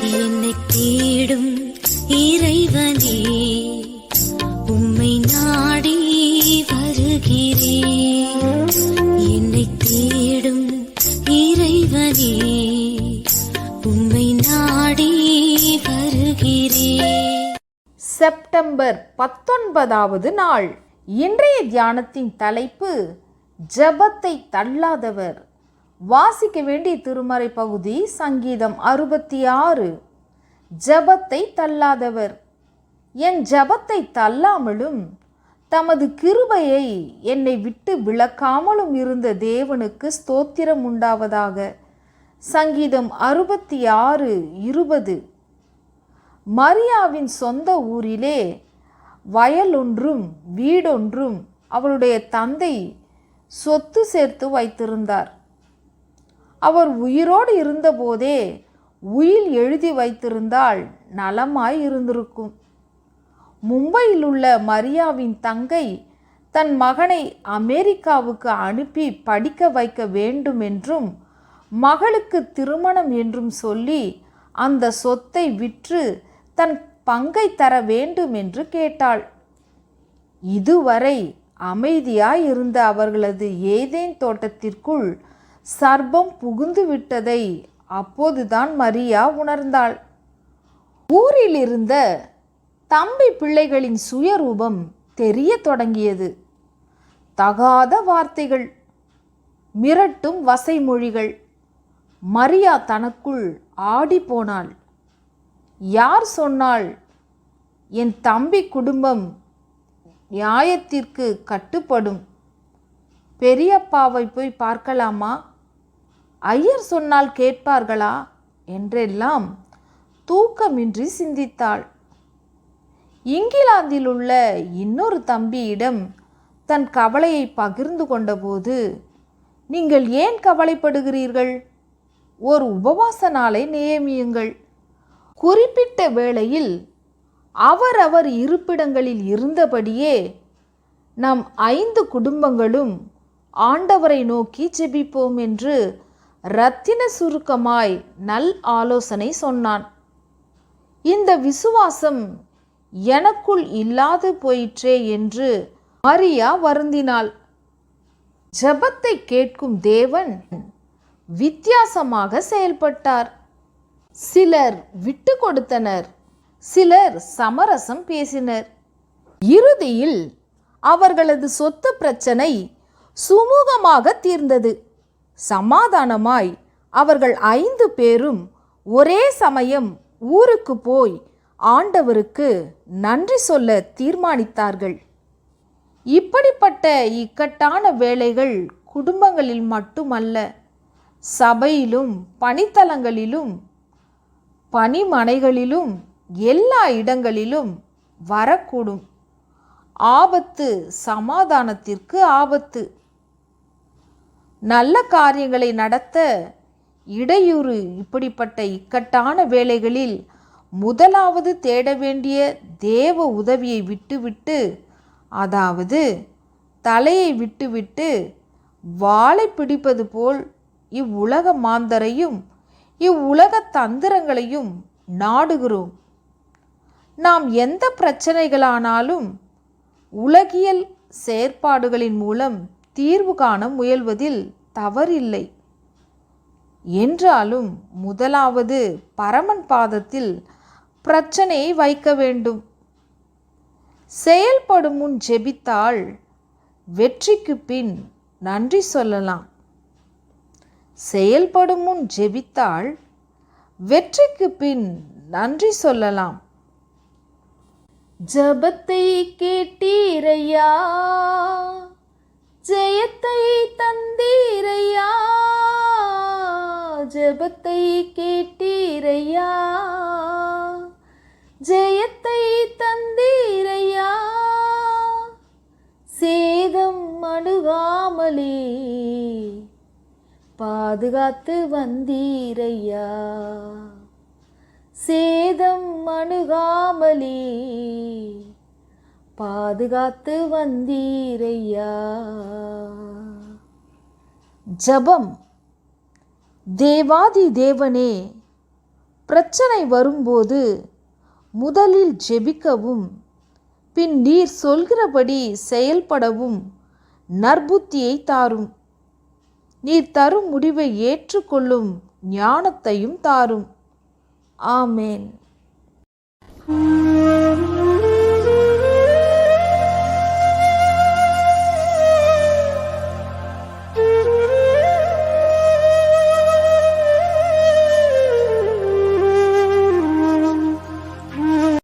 என்னை தேடும் இறைவனே உம்மை நாடி வருகிறேன். என்னை தேடும் இறைவனே உம்மை நாடி வருகிறேன். செப்டம்பர் பத்தொன்பதாவது நாள். இன்றைய தியானத்தின் தலைப்பு ஜெபத்தை தள்ளாதவர். வாசிக்க வேண்டிய திருமறை பகுதி சங்கீதம் அறுபத்தி ஆறு ஜபத்தை தள்ளாதவர். என் ஜெபத்தை தள்ளாமலும் தமது கிருபையை என்னை விட்டு விளக்காமலும் இருந்த தேவனுக்கு ஸ்தோத்திரம் உண்டாவதாக. சங்கீதம் அறுபத்தி ஆறு இருபது. மரியாவின் சொந்த ஊரிலே வயலொன்றும் வீடொன்றும் அவளுடைய தந்தை சொத்து சேர்த்து வைத்திருந்தார். அவர் உயிரோடு இருந்தபோதே உயில் எழுதி வைத்திருந்தால் நலமாய் இருந்திருக்கும். மும்பையில் உள்ள மரியாவின் தங்கை தன் மகனை அமெரிக்காவுக்கு அனுப்பி படிக்க வைக்க வேண்டும் என்றும் மகளுக்கு திருமணம் என்றும் சொல்லி அந்த சொத்தை விற்று தன் பங்கை தர வேண்டும் என்று கேட்டாள். இதுவரை அமைதியாய் இருந்த அவர்களது ஏதேன் தோட்டத்திற்குள் சர்ப்பம் புகுந்து விட்டதை அப்போதுதான் மரியா உணர்ந்தாள். ஊரில் இருந்த தம்பி பிள்ளைகளின் சுயரூபம் தெரிய தொடங்கியது. தகாத வார்த்தைகள் மிரட்டும் வசைமொழிகள். மரியா தனக்குள் ஆடி போனாள். யார் சொன்னால் என் தம்பி குடும்பம் நியாயத்திற்கு கட்டுப்படும். பெரியப்பாவை போய் பார்க்கலாமா? ஐயர் சொன்னால் கேட்பார்களா? என்றெல்லாம் தூக்கமின்றி சிந்தித்தாள். இங்கிலாந்தில் உள்ள இன்னொரு தம்பியிடம் தன் கவலையை பகிர்ந்து கொண்டபோது நீங்கள் ஏன் கவலைப்படுகிறீர்கள்? ஒரு உபவாச நாளை நியமியுங்கள். குறிப்பிட்ட வேளையில் அவரவர் இருப்பிடங்களில் இருந்தபடியே நம் ஐந்து குடும்பங்களும் ஆண்டவரை நோக்கி ஜெபிப்போம் என்று ரத்தின சுருக்கமாய் நல் ஆலோசனை சொன்னான். இந்த விசுவாசம் எனக்குள் இல்லாது போயிற்றே என்று மரியா வருந்தினாள். ஜபத்தை கேட்கும் தேவன் வித்தியாசமாக செயல்பட்டார். சிலர் விட்டு கொடுத்தனர் சிலர் சமரசம் பேசினர். இறுதியில் அவர்களது சொத்து பிரச்சனை சுமூகமாக தீர்ந்தது. சமாதானமாய் அவர்கள் ஐந்து பேரும் ஒரே சமயம் ஊருக்கு போய் ஆண்டவருக்கு நன்றி சொல்ல தீர்மானித்தார்கள். இப்படிப்பட்ட இக்கட்டான வேலைகள் குடும்பங்களில் மட்டுமல்ல சபையிலும் பணித்தலங்களிலும் பணிமனைகளிலும் எல்லா இடங்களிலும் வரக்கூடும். ஆபத்து சமாதானத்திற்கு ஆபத்து. நல்ல காரியங்களை நடத்த இடையூறு இப்படிப்பட்ட இக்கட்டான வேலைகளில் முதலாவது தேட வேண்டிய தேவ உதவியை விட்டுவிட்டு அதாவது தலையை விட்டுவிட்டு வாளை பிடிப்பது போல் இவ்வுலக மாந்தரையும் இவ்வுலக தந்திரங்களையும் நாடுகிறோம். நாம் எந்த பிரச்சனைகளானாலும் உலகியல் செயற்பாடுகளின் மூலம் தீர்வு காண முயல்வதில் தவறில்லை. என்றாலும் முதலாவது பரமன் பாதத்தில் பிரச்சனையை வைக்க வேண்டும். செயல்படும் முன் ஜெபித்தால் வெற்றிக்கு பின் நன்றி சொல்லலாம். செயல்படும் முன் ஜெபித்தால் வெற்றிக்கு பின் நன்றி சொல்லலாம். ஜபத்தை கேட்டீரையா ஜெயத்தை தந்தீரையா? ஜபத்தை கேட்டீரையா? ஜெயத்தை தந்தீரையா? சேதம் அணுகாமலே பாதுகாத்து வந்தீரையா? சேதம் அணுகாமலே பாதுகாத்து வந்தீரையா? ஜபம். தேவாதி தேவனே பிரச்சனை வரும்போது முதலில் ஜெபிக்கவும் பின் நீர் சொல்கிறபடி செயல்படவும் நற்புத்தியை தாரும். நீர் தரும் முடிவை ஏற்றுக்கொள்ளும் ஞானத்தையும் தாரும். ஆமேன்.